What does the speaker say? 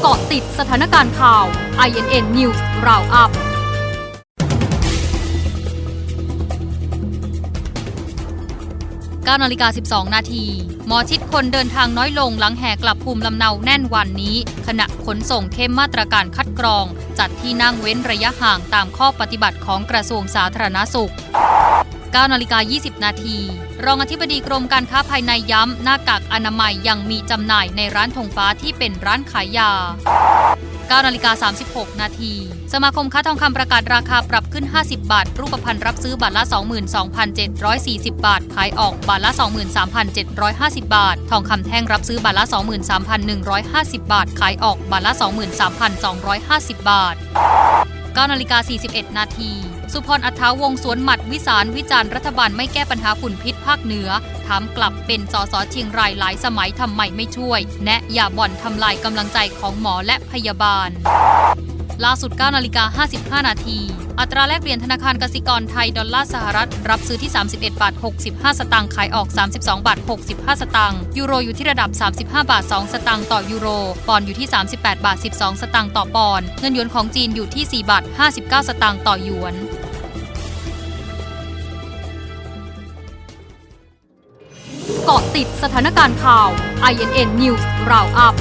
เกาะติดสถานการณ์ข่าว INN News Roundup 9นาฬิกา 12 นาที หมอชิดคนเดินทางน้อยลงหลังแห่กลับภูมิลำเนาแน่นวันนี้ ขณะขนส่งเข้มมาตรการคัดกรอง จัดที่นั่งเว้นระยะห่างตามข้อปฏิบัติของกระทรวงสาธารณสุข 9นาฬิกา20 นาที รองอธิบดีกรมการค้าภายในย้ำหน้ากากอนามัยยังมีจำหน่ายในร้านธงฟ้าที่เป็นร้านขายยา9นาฬิกา36 นาที สมาคมค้าทองคำประกาศราคาปรับขึ้น 50 บาท รูปพรรณรับซื้อบาทละ 22,740 บาท ขายออกบาทละ 23,750 บาท ทองคำแท่งรับซื้อบาทละ 23,150 บาท ขายออกบาทละ 23,250 บาท9นาฬิกา41 นาที สุพรอัฐาวงสวนหมัดวิสารวิจารณ์รัฐบาลไม่แก้ปัญหาฝุ่นพิษภาคเหนือ ถามกลับเป็นสสเชียงรายหลายสมัยทำไมไม่ช่วย แนะอย่าบ่อนทำลายกำลังใจของหมอและพยาบาล ล่าสุด9นาฬิกา55 นาที อัตราแลกเปลี่ยนธนาคารกสิกรไทย ดอลลาร์สหรัฐ รับซื้อที่ 31บาท65 สตางค์ขายออก 32บาท65 สตางค์ยูโรอยู่ที่ระดับ 35บาท2สตางค์ต่อยูโร ปอนด์อยู่ที่ 38บาท12 สตางค์ต่อปอนด์เงินหยวนของจีนอยู่ที่4บาท59 สตางค์ต่อหยวนเกาะติดสถานการณ์ข่าว INN News Roundup